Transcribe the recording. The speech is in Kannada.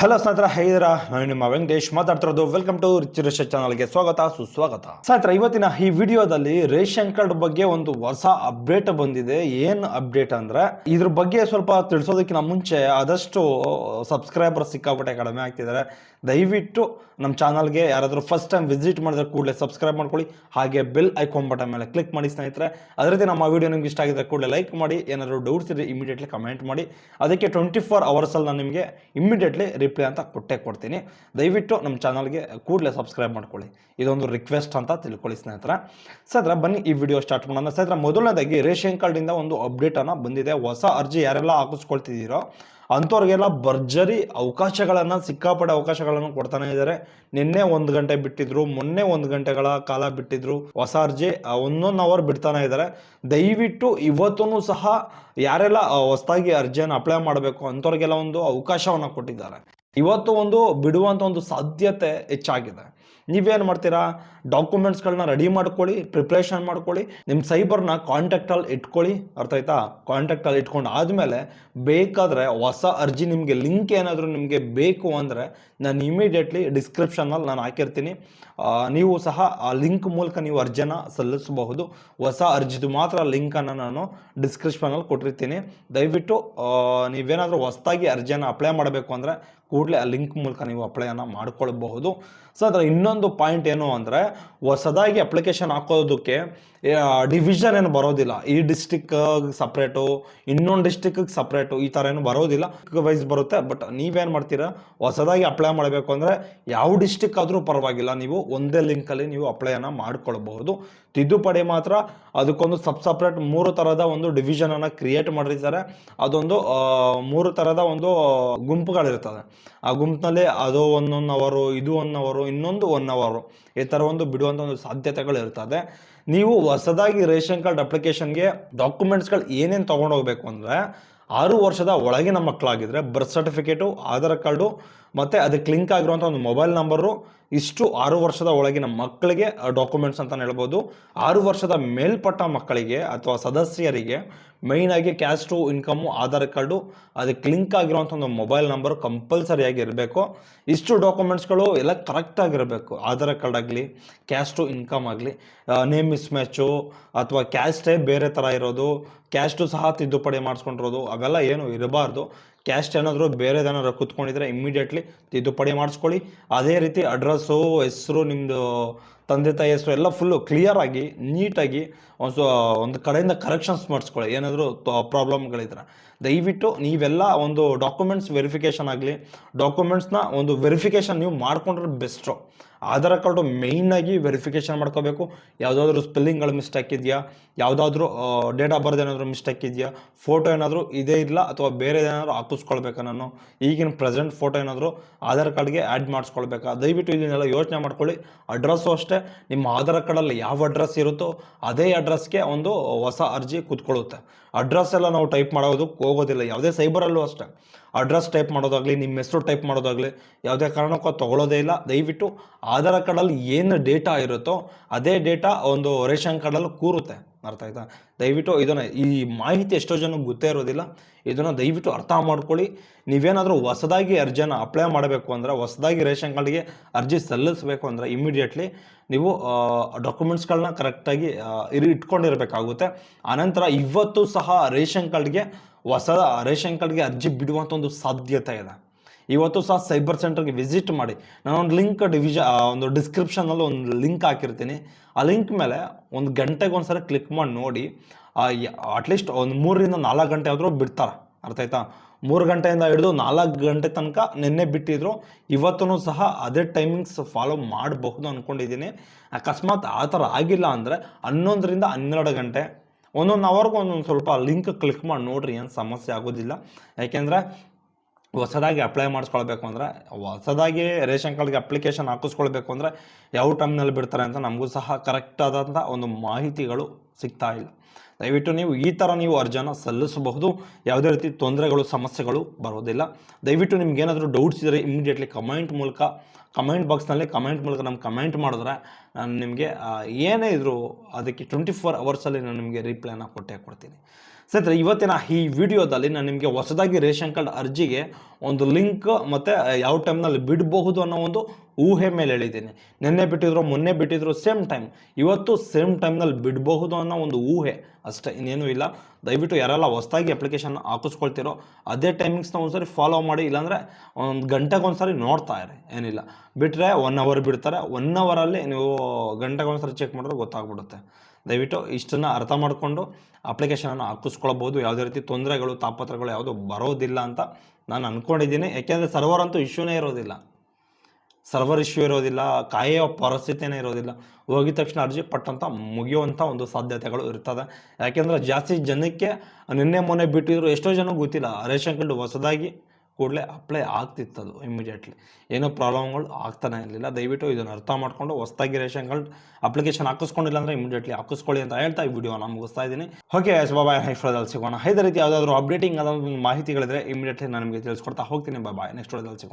ಹಲೋ ಸ್ನೇಹಿತರ ಹೈದರ ನಾನು ನಿಮ್ಮ ವೆಂಕಟೇಶ್ ಮಾತಾಡ್ತಿರೋದು. ವೆಲ್ಕಮ್ ಟು ರಿಚ್ ರೇಷನ್ ಚಾನಲ್ಗೆ ಸ್ವಾಗತ, ಸುಸ್ವಾಗತ. ಸ್ನೇಹಿತರ, ಇವತ್ತಿನ ಈ ವಿಡಿಯೋದಲ್ಲಿ ರೇಷನ್ ಕಾರ್ಡ್ ಬಗ್ಗೆ ಒಂದು ಹೊಸ ಅಪ್ಡೇಟ್ ಬಂದಿದೆ. ಏನು ಅಪ್ಡೇಟ್ ಅಂದ್ರೆ, ಇದ್ರ ಬಗ್ಗೆ ಸ್ವಲ್ಪ ತಿಳಿಸೋದಕ್ಕಿಂತ ಮುಂಚೆ ಆದಷ್ಟು ಸಬ್ಸ್ಕ್ರೈಬರ್ ಸಿಕ್ಕಾಪಟ್ಟೆ ಕಡಿಮೆ ಆಗ್ತಿದ್ದಾರೆ. ದಯವಿಟ್ಟು ನಮ್ಮ ಚಾನಲ್ಗೆ ಯಾರಾದರೂ ಫಸ್ಟ್ ಟೈಮ್ ವಿಸಿಟ್ ಮಾಡಿದ್ರೆ ಕೂಡಲೇ ಸಬ್ಸ್ಕ್ರೈಬ್ ಮಾಡ್ಕೊಳ್ಳಿ. ಹಾಗೆ ಬೆಲ್ ಐಕಾನ್ ಬಟನ್ ಮೇಲೆ ಕ್ಲಿಕ್ ಮಾಡಿ ಸ್ನೇಹಿತರೆ. ಅದೇ ರೀತಿ ನಮ್ಮ ವಿಡಿಯೋ ನಿಮ್ಗೆ ಇಷ್ಟ ಆಗಿದ್ರೆ ಕೂಡಲೇ ಲೈಕ್ ಮಾಡಿ. ಏನಾದರೂ ಡೌಟ್ಸ್ ಇದ್ರೆ ಇಮಿಡಿಯೇಟ್ಲಿ ಕಮೆಂಟ್ ಮಾಡಿ. ಅದಕ್ಕೆ ಟ್ವೆಂಟಿ ಫೋರ್ ಅವರ್ಸಲ್ಲಿ ನಾನು ನಿಮಗೆ ಇಮಿಡಿಯೇಟ್ಲಿ ರಿಪ್ಲೈ ಅಂತ ಕೊಟ್ಟೆ ಕೊಡ್ತೀನಿ. ದಯವಿಟ್ಟು ನಮ್ಮ ಚಾನಲ್ಗೆ ಕೂಡಲೇ ಸಬ್ಸ್ಕ್ರೈಬ್ ಮಾಡ್ಕೊಳ್ಳಿ. ಇದೊಂದು ರಿಕ್ವೆಸ್ಟ್ ಅಂತ ತಿಳ್ಕೊಳ್ಳಿ ಸ್ನೇಹಿತರ. ಸದ್ರ ಬನ್ನಿ ಈ ವಿಡಿಯೋ ಸ್ಟಾರ್ಟ್ ಮಾಡೋಣ. ಸ್ನೇಹಿತರೆ, ಮೊದಲನೇದಾಗಿ ರೇಷನ್ ಕಾರ್ಡಿಂದ ಒಂದು ಅಪ್ಡೇಟನ್ನು ಬಂದಿದೆ. ಹೊಸ ಅರ್ಜಿ ಯಾರೆಲ್ಲ ಹಾಕಿಸ್ಕೊಳ್ತಿದ್ದೀರೋ ಅಂಥವ್ರಿಗೆಲ್ಲ ಭರ್ಜರಿ ಅವಕಾಶಗಳನ್ನು ಸಿಕ್ಕಾಪಡೆ ಅವಕಾಶಗಳನ್ನು ಕೊಡ್ತಾನೆ ಇದ್ದಾರೆ. ನಿನ್ನೆ ಒಂದು ಗಂಟೆ ಬಿಟ್ಟಿದ್ರು, ಮೊನ್ನೆ ಒಂದು ಗಂಟೆಗಳ ಕಾಲ ಬಿಟ್ಟಿದ್ರು. ಹೊಸ ಅರ್ಜಿ ಒಂದೊಂದು ಅವರ್ ಬಿಡ್ತಾನೆ ಇದ್ದಾರೆ. ದಯವಿಟ್ಟು ಇವತ್ತೂ ಸಹ ಯಾರೆಲ್ಲ ಹೊಸದಾಗಿ ಅರ್ಜಿಯನ್ನು ಅಪ್ಲೈ ಮಾಡಬೇಕು ಅಂಥವ್ರಿಗೆಲ್ಲ ಒಂದು ಅವಕಾಶವನ್ನು ಕೊಟ್ಟಿದ್ದಾರೆ. ಇವತ್ತು ಒಂದು ಬಿಡುವಂಥ ಒಂದು ಸಾಧ್ಯತೆ ಹೆಚ್ಚಾಗಿದೆ. ನೀವೇನು ಮಾಡ್ತೀರಾ? ಡಾಕ್ಯುಮೆಂಟ್ಸ್ಗಳನ್ನ ರೆಡಿ ಮಾಡ್ಕೊಳ್ಳಿ ಪ್ರಿಪ್ರೇಷನ್ ಮಾಡ್ಕೊಳ್ಳಿ ನಿಮ್ಮ ಸೈಬರ್ನ ಕಾಂಟ್ಯಾಕ್ಟಲ್ಲಿ ಇಟ್ಕೊಳ್ಳಿ. ಅರ್ಥ ಆಯ್ತಾ? ಕಾಂಟ್ಯಾಕ್ಟಲ್ಲಿ ಇಟ್ಕೊಂಡು ಆದಮೇಲೆ ಬೇಕಾದರೆ ಹೊಸ ಅರ್ಜಿ ನಿಮಗೆ ಲಿಂಕ್ ಏನಾದರೂ ನಿಮಗೆ ಬೇಕು ಅಂದರೆ ನಾನು ಇಮಿಡಿಯೇಟ್ಲಿ ಡಿಸ್ಕ್ರಿಪ್ಷನಲ್ಲಿ ನಾನು ಹಾಕಿರ್ತೀನಿ. ನೀವು ಸಹ ಆ ಲಿಂಕ್ ಮೂಲಕ ನೀವು ಅರ್ಜಿನ ಸಲ್ಲಿಸಬಹುದು. ಹೊಸ ಅರ್ಜಿದು ಮಾತ್ರ ಲಿಂಕನ್ನು ನಾನು ಡಿಸ್ಕ್ರಿಪ್ಷನಲ್ಲಿ ಕೊಟ್ಟಿರ್ತೀನಿ. ದಯವಿಟ್ಟು ನೀವೇನಾದರೂ ಹೊಸದಾಗಿ ಅರ್ಜಿಯನ್ನು ಅಪ್ಲೈ ಮಾಡಬೇಕು ಅಂದರೆ ಕೂಡಲೇ ಆ ಲಿಂಕ್ ಮೂಲಕ ನೀವು ಅಪ್ಲೈಯನ್ನು ಮಾಡ್ಕೊಳ್ಬಹುದು. ಸೊ ಅದರ ಇನ್ನೊಂದು ಪಾಯಿಂಟ್ ಏನು ಅಂದರೆ, ಹೊಸದಾಗಿ ಅಪ್ಲಿಕೇಶನ್ ಹಾಕೋದಕ್ಕೆ ಡಿವಿಷನ್ ಏನು ಬರೋದಿಲ್ಲ. ಈ ಡಿಸ್ಟಿಕ್ ಸಪ್ರೇಟು ಇನ್ನೊಂದು ಡಿಸ್ಟಿಕ್ಗೆ ಸಪ್ರೇಟು ಈ ಥರ ಏನು ಬರೋದಿಲ್ಲ. ವೈಸ್ ಬರುತ್ತೆ. ಬಟ್ ನೀವೇನು ಮಾಡ್ತೀರಾ? ಹೊಸದಾಗಿ ಅಪ್ಲೈ ಮಾಡಬೇಕು ಅಂದರೆ, ಯಾವ ಡಿಸ್ಟಿಕ್ ಆದರೂ ಪರವಾಗಿಲ್ಲ. ನೀವು ಒಂದೇ ಲಿಂಕಲ್ಲಿ ನೀವು ಅಪ್ಲೈಯನ್ನು ಮಾಡ್ಕೊಳ್ಬಹುದು. ತಿದ್ದುಪಡಿ ಮಾತ್ರ ಅದಕ್ಕೊಂದು ಸಬ್ ಸಪ್ರೇಟ್ ಮೂರು ಥರದ ಒಂದು ಡಿವಿಷನನ್ನು ಕ್ರಿಯೇಟ್ ಮಾಡಿರ್ತಾರೆ. ಅದೊಂದು ಮೂರು ಥರದ ಒಂದು, ಗುಂಪುಗಳಿರ್ತದೆ. ಆ ಗುಂಪಿನಲ್ಲೇ ಅದು ಒನ್ ಅವರು, ಇದು ಒನ್ ಅವರು, ಇನ್ನೊಂದು ಒನ್ ಅವರು. ಈ ಥರ ಒಂದು ಬಿಡುವಂಥ ಒಂದು ಸಾಧ್ಯತೆಗಳು ಇರ್ತದೆ. ನೀವು ಹೊಸದಾಗಿ ರೇಷನ್ ಕಾರ್ಡ್ ಅಪ್ಲಿಕೇಶನ್ಗೆ ಡಾಕ್ಯುಮೆಂಟ್ಸ್ಗಳು ಏನೇನು ತೊಗೊಂಡು ಹೋಗ್ಬೇಕು ಅಂದರೆ ಆರು ವರ್ಷದ ಒಳಗಿನ ಮಕ್ಕಳಾಗಿದ್ದರೆ ಬರ್ತ್ ಸರ್ಟಿಫಿಕೇಟು ಆಧಾರ್ ಕಾರ್ಡು ಮತ್ತು ಅದಕ್ಕೆ ಲಿಂಕ್ ಆಗಿರುವಂಥ ಒಂದು ಮೊಬೈಲ್ ನಂಬರು ಇಷ್ಟು ಆರು ವರ್ಷದ ಒಳಗಿನ ಮಕ್ಕಳಿಗೆ ಡಾಕ್ಯುಮೆಂಟ್ಸ್ ಅಂತ ಹೇಳ್ಬೋದು. ಆರು ವರ್ಷದ ಮೇಲ್ಪಟ್ಟ ಮಕ್ಕಳಿಗೆ ಅಥವಾ ಸದಸ್ಯರಿಗೆ ಮೇಯ್ನಾಗಿ ಕ್ಯಾಸ್ಟು ಇನ್ಕಮು ಆಧಾರ್ ಕಾರ್ಡು ಅದಕ್ಕೆ ಲಿಂಕ್ ಆಗಿರುವಂಥ ಒಂದು ಮೊಬೈಲ್ ನಂಬರು ಕಂಪಲ್ಸರಿಯಾಗಿ ಇರಬೇಕು. ಇಷ್ಟು ಡಾಕ್ಯುಮೆಂಟ್ಸ್ಗಳು ಎಲ್ಲ ಕರೆಕ್ಟಾಗಿರಬೇಕು ಆಧಾರ್ ಕಾರ್ಡ್ ಆಗಲಿ ಕ್ಯಾಸ್ಟು ಇನ್ಕಮ್ ಆಗಲಿ ನೇಮ್ ಮಿಸ್ ಮ್ಯಾಚು ಅಥವಾ ಕ್ಯಾಸ್ಟೇ ಬೇರೆ ಥರ ಇರೋದು ಕ್ಯಾಸ್ಟು ಸಹ ತಿದ್ದುಪಡಿ ಮಾಡಿಸ್ಕೊಂಡಿರೋದು, ಅವೆಲ್ಲ ಏನು ಇರಬಾರ್ದು. ಕ್ಯಾಸ್ಟ್ ಏನಾದರೂ ಬೇರೆದೇನಾದ್ರು ಕೂತ್ಕೊಂಡಿದ್ರೆ ಇಮ್ಮಿಡಿಯೇಟ್ಲಿ ತಿದ್ದುಪಡಿ ಮಾಡಿಸ್ಕೊಳ್ಳಿ. ಅದೇ ರೀತಿ ಅಡ್ರೆಸ್ಸು ಹೆಸರು ನಿಮ್ಮದು ತಂದೆ ತಾಯಿ ಹೆಸರು ಎಲ್ಲ ಫುಲ್ಲು ಕ್ಲಿಯರಾಗಿ ನೀಟಾಗಿ ಒಂದು ಒಂದು ಕಡೆಯಿಂದ ಕರೆಕ್ಷನ್ಸ್ ಮಾಡಿಸ್ಕೊಳ್ಳಿ. ಏನಾದರೂ ಪ್ರಾಬ್ಲಮ್ಗಳಿದ್ರೆ ದಯವಿಟ್ಟು ನೀವೆಲ್ಲ ಒಂದು ಡಾಕ್ಯುಮೆಂಟ್ಸ್ ವೆರಿಫಿಕೇಷನ್ ಆಗಲಿ. ಡಾಕ್ಯುಮೆಂಟ್ಸ್ನ ಒಂದು ವೆರಿಫಿಕೇಷನ್ ನೀವು ಮಾಡ್ಕೊಂಡ್ರೆ ಬೆಸ್ಟು ಆಧಾರ್ ಕಾರ್ಡು ಮೇಯ್ನಾಗಿ ವೆರಿಫಿಕೇಷನ್ ಮಾಡ್ಕೋಬೇಕು. ಯಾವುದಾದ್ರೂ ಸ್ಪೆಲ್ಲಿಂಗ್ಗಳು ಮಿಸ್ಟೇಕ್ ಇದೆಯಾ? ಯಾವುದಾದ್ರೂ ಡೇಟ್ ಆಫ್ ಬರ್ತ್ ಏನಾದರೂ ಮಿಸ್ಟೇಕ್ ಇದೆಯಾ? ಫೋಟೋ ಏನಾದರೂ ಇದೇ ಇಲ್ಲ ಅಥವಾ ಬೇರೆ ಏನಾದರೂ ಹಾಕಿಸ್ಕೊಳ್ಬೇಕಾ ನಾನು? ಈಗಿನ ಪ್ರೆಸೆಂಟ್ ಫೋಟೋ ಏನಾದರೂ ಆಧಾರ್ ಕಾರ್ಡ್ಗೆ ಆ್ಯಡ್ ಮಾಡಿಸ್ಕೊಳ್ಬೇಕಾ? ದಯವಿಟ್ಟು ಇದನ್ನೆಲ್ಲ ಯೋಚನೆ ಮಾಡ್ಕೊಳ್ಳಿ. ಅಡ್ರೆಸ್ಸು ಅಷ್ಟೇ. ನಿಮ್ಮ ಆಧಾರ್ ಕಾರ್ಡಲ್ಲಿ ಯಾವ ಅಡ್ರೆಸ್ ಇರುತ್ತೋ ಅದೇ ಅಡ್ರೆಸ್ಗೆ ಒಂದು ಹೊಸ ಅರ್ಜಿ ಕೂತ್ಕೊಳ್ಳುತ್ತೆ. ಅಡ್ರೆಸ್ ಎಲ್ಲ ನಾವು ಟೈಪ್ ಮಾಡೋದಕ್ಕೆ ಹೋಗೋದಿಲ್ಲ. ಯಾವುದೇ ಸೈಬರಲ್ಲೂ ಅಷ್ಟೇ. ಅಡ್ರೆಸ್ ಟೈಪ್ ಮಾಡೋದಾಗಲಿ, ನಿಮ್ಮ ಹೆಸರು ಟೈಪ್ ಮಾಡೋದಾಗಲಿ, ಯಾವುದೇ ಕಾರಣಕ್ಕೂ ತಗೊಳ್ಳೋದೇ ಇಲ್ಲ. ದಯವಿಟ್ಟು ಆಧಾರ್ ಕಾರ್ಡಲ್ಲಿ ಏನು ಡೇಟಾ ಇರುತ್ತೋ ಅದೇ ಡೇಟಾ ಒಂದು ರೇಷನ್ ಕಾರ್ಡಲ್ಲಿ ಕೂರುತ್ತೆ. ಅರ್ಥ ಆಯ್ತಾ? ದಯವಿಟ್ಟು ಇದನ್ನು ಈ ಮಾಹಿತಿ ಎಷ್ಟೋ ಜನಕ್ಕೆ ಗೊತ್ತೇ ಇರೋದಿಲ್ಲ. ಇದನ್ನು ದಯವಿಟ್ಟು ಅರ್ಥ ಮಾಡ್ಕೊಳ್ಳಿ. ನೀವೇನಾದರೂ ಹೊಸದಾಗಿ ಅರ್ಜಿಯನ್ನು ಅಪ್ಲೈ ಮಾಡಬೇಕು ಅಂದರೆ, ಹೊಸದಾಗಿ ರೇಷನ್ ಕಾರ್ಡ್ಗೆ ಅರ್ಜಿ ಸಲ್ಲಿಸಬೇಕು ಅಂದರೆ ಇಮಿಡಿಯೇಟ್ಲಿ ನೀವು ಡಾಕ್ಯುಮೆಂಟ್ಸ್ಗಳನ್ನ ಕರೆಕ್ಟಾಗಿ ಇರಿ, ಇಟ್ಕೊಂಡಿರಬೇಕಾಗುತ್ತೆ. ಆನಂತರ ಇವತ್ತು ಸಹ ರೇಷನ್ ಕಾರ್ಡ್ಗೆ ಹೊಸ ರೇಷನ್ ಕಾರ್ಡ್ಗೆ ಅರ್ಜಿ ಬಿಡುವಂಥ ಒಂದು ಸಾಧ್ಯತೆ ಇದೆ. ಇವತ್ತು ಸಹ ಸೈಬರ್ ಸೆಂಟರ್ಗೆ ವಿಸಿಟ್ ಮಾಡಿ. ನಾನು ಒಂದು ಲಿಂಕ್ ಡಿವಿಷ ಒಂದು ಡಿಸ್ಕ್ರಿಪ್ಷನಲ್ಲಿ ಒಂದು ಲಿಂಕ್ ಹಾಕಿರ್ತೀನಿ. ಆ ಲಿಂಕ್ ಮೇಲೆ ಒಂದು ಗಂಟೆಗೆ ಒಂದ್ಸರಿ ಕ್ಲಿಕ್ ಮಾಡಿ ನೋಡಿ. ಅಟ್ಲೀಸ್ಟ್ ಒಂದು ಮೂರರಿಂದ ನಾಲ್ಕು ಗಂಟೆ ಆದರೂ ಬಿಡ್ತಾರೆ. ಅರ್ಥ ಆಯ್ತಾ? ಮೂರು ಗಂಟೆಯಿಂದ ಹಿಡಿದು ನಾಲ್ಕು ಗಂಟೆ ತನಕ ನಿನ್ನೆ ಬಿಟ್ಟಿದ್ರು. ಇವತ್ತೂ ಸಹ ಅದೇ ಟೈಮಿಂಗ್ಸ್ ಫಾಲೋ ಮಾಡಬಹುದು ಅಂದ್ಕೊಂಡಿದ್ದೀನಿ ಅಕಸ್ಮಾತ್ ಆ ಥರ ಆಗಿಲ್ಲ ಅಂದರೆ ಹನ್ನೊಂದರಿಂದ ಹನ್ನೆರಡು ಗಂಟೆ, ಒಂದೊಂದು ಅವರ್ಗೂ ಒಂದೊಂದು ಸ್ವಲ್ಪ ಲಿಂಕ್ ಕ್ಲಿಕ್ ಮಾಡಿ ನೋಡ್ರಿ, ಏನು ಸಮಸ್ಯೆ ಆಗೋದಿಲ್ಲ. ಯಾಕೆಂದರೆ ಹೊಸದಾಗಿ ಅಪ್ಲೈ ಮಾಡಿಸ್ಕೊಳ್ಬೇಕು ಅಂದರೆ, ಹೊಸದಾಗಿ ರೇಷನ್ ಕಾರ್ಡ್ಗೆ ಅಪ್ಲಿಕೇಶನ್ ಹಾಕಿಸ್ಕೊಳ್ಬೇಕು ಅಂದರೆ, ಯಾವ ಟೈಮ್ನಲ್ಲಿ ಬಿಡ್ತಾರೆ ಅಂತ ನಮಗೂ ಸಹ ಕರೆಕ್ಟಾದಂಥ ಒಂದು ಮಾಹಿತಿಗಳು ಸಿಗ್ತಾ ಇಲ್ಲ. ದಯವಿಟ್ಟು ನೀವು ಈ ಥರ ನೀವು ಅರ್ಜಿಯನ್ನು ಸಲ್ಲಿಸಬಹುದು. ಯಾವುದೇ ರೀತಿ ತೊಂದರೆಗಳು, ಸಮಸ್ಯೆಗಳು ಬರೋದಿಲ್ಲ ದಯವಿಟ್ಟು ನಿಮ್ಗೆ ಏನಾದರೂ ಡೌಟ್ಸ್ ಇದ್ದರೆ ಇಮಿಡಿಯೇಟ್ಲಿ ಕಮೆಂಟ್ ಮೂಲಕ ಕಮೆಂಟ್ ಬಾಕ್ಸ್ನಲ್ಲಿ ಕಮೆಂಟ್ ಮೂಲಕ ನಮ್ಗೆ ಕಮೆಂಟ್ ಮಾಡಿದ್ರೆ ನಾನು ನಿಮಗೆ ಏನೇ ಇದ್ದರೂ ಅದಕ್ಕೆ ಟ್ವೆಂಟಿ ಫೋರ್ ಅವರ್ಸಲ್ಲಿ ನಾನು ನಿಮಗೆ ರಿಪ್ಲೈನ ಕೊಟ್ಟೆ ಕೊಡ್ತೀನಿ. ಸ್ನೇಹಿತರೆ, ಇವತ್ತಿನ ಈ ವಿಡಿಯೋದಲ್ಲಿ ನಾನು ನಿಮಗೆ ಹೊಸದಾಗಿ ರೇಷನ್ ಕಾರ್ಡ್ ಅರ್ಜಿಗೆ ಒಂದು ಲಿಂಕ್ ಮತ್ತು ಯಾವ ಟೈಮ್ನಲ್ಲಿ ಬಿಡಬಹುದು ಅನ್ನೋ ಒಂದು ಊಹೆ ಮೇಲೆ ಹೇಳಿದ್ದೀನಿ ನಿನ್ನೆ ಬಿಟ್ಟಿದ್ರು, ಮೊನ್ನೆ ಬಿಟ್ಟಿದ್ರು ಸೇಮ್ ಟೈಮ್ ಇವತ್ತು ಸೇಮ್ ಟೈಮ್ನಲ್ಲಿ ಬಿಡಬಹುದು ಅನ್ನೋ ಒಂದು ಊಹೆ ಅಷ್ಟೇ, ಇನ್ನೇನೂ ಇಲ್ಲ. ದಯವಿಟ್ಟು ಯಾರೆಲ್ಲ ಹೊಸದಾಗಿ ಅಪ್ಲಿಕೇಶನ್ ಹಾಕಿಸ್ಕೊಳ್ತಿರೋ ಅದೇ ಟೈಮಿಂಗ್ಸ್ನ ಒಂದ್ಸರಿ ಫಾಲೋ ಮಾಡಿ, ಇಲ್ಲಾಂದರೆ ಒಂದು ಗಂಟೆಗೆ ಒಂದ್ಸರಿ ನೋಡ್ತಾ ಇರಿ, ಏನಿಲ್ಲ. ಬಿಟ್ಟರೆ ಒನ್ ಅವರ್ ಬಿಡ್ತಾರೆ ಒನ್ ಅವರಲ್ಲಿ ನೀವು ಗಂಟೆಗೆ ಒಂದ್ಸರಿ ಚೆಕ್ ಮಾಡಿದ್ರೆ ಗೊತ್ತಾಗ್ಬಿಡುತ್ತೆ. ದಯವಿಟ್ಟು ಇಷ್ಟನ್ನು ಅರ್ಥ ಮಾಡಿಕೊಂಡು ಅಪ್ಲಿಕೇಶನನ್ನು ಹಾಕಿಸ್ಕೊಳ್ಬೋದು ಯಾವುದೇ ರೀತಿ ತೊಂದರೆಗಳು ತಾಪತ್ರಗಳು ಯಾವುದು ಬರೋದಿಲ್ಲ ಅಂತ ನಾನು ಅಂದ್ಕೊಂಡಿದ್ದೀನಿ ಯಾಕೆಂದರೆ ಸರ್ವರ್ ಅಂತೂ ಇಶ್ಯೂನೇ ಇರೋದಿಲ್ಲ. ಸರ್ವರ್ ಇಶ್ಯೂ ಇರೋದಿಲ್ಲ, ಕಾಯೋ ಪರಿಸ್ಥಿತಿನೇ ಇರೋದಿಲ್ಲ. ಹೋಗಿದ ತಕ್ಷಣ ಅರ್ಜಿ ಪಟ್ಟಂತ ಮುಗಿಯುವಂಥ ಒಂದು ಸಾಧ್ಯತೆಗಳು ಇರ್ತದೆ. ಯಾಕೆಂದ್ರೆ ಜಾಸ್ತಿ ಜನಕ್ಕೆ ನಿನ್ನೆ ಮೊನ್ನೆ ಬಿಟ್ಟಿದ್ರು ಎಷ್ಟೋ ಜನ ಗೊತ್ತಿಲ್ಲ. ರೇಷನ್ ಕಾರ್ಡ್ ಹೊಸದಾಗಿ ಕೂಡಲೇ ಅಪ್ಲೈ ಆಗ್ತಿತ್ತದು ಇಮಿಡಿಯೇಟ್ಲಿ ಏನೋ ಪ್ರಾಬ್ಲಮ್ಗಳು ಆಗ್ತಾನೆ ಇರಲಿಲ್ಲ. ದಯವಿಟ್ಟು ಇದನ್ನು ಅರ್ಥ ಮಾಡಿಕೊಂಡು ಹೊಸದಾಗಿ ರೇಷನ್ ಕಾರ್ಡ್ ಅಪ್ಲಿಕೇಶನ್ ಹಾಕಿಸ್ಕೊಂಡಿಲ್ಲ ಅಂದರೆ ಇಮಿಡಿಯೇಟ್ಲಿ ಹಾಕಿಸ್ಕೊಳ್ಳಿ ಅಂತ ಹೇಳ್ತಾ ಈ ವಿಡಿಯೋನ ಮುಗಿಸ್ತಾ ಇದ್ದೀನಿ. ಓಕೆ ಬಾಯ್ ನೆಕ್ಸ್ಟ್ ವಿಡಿಯೋದಲ್ಲಿ ಸಿಗೋಣ. ಇದೇ ರೀತಿ ಯಾವುದಾದ್ರೂ ಅಪ್ಡೇಟಿಂಗ್ ಆದ ಮಾಹಿತಿಗಳಿದ್ರೆ ಇಮಿಡಿಯೇಟ್ಲಿ ನಾನು ನಿಮಗೆ ತಿಳಿಸ್ಕೊಡ್ತಾ ಹೋಗ್ತೀನಿ. ಬಾಯ್ ನೆಕ್ಸ್ಟ್ ವಿಡಿಯೋದಲ್ಲಿ ಸಿಗೋಣ.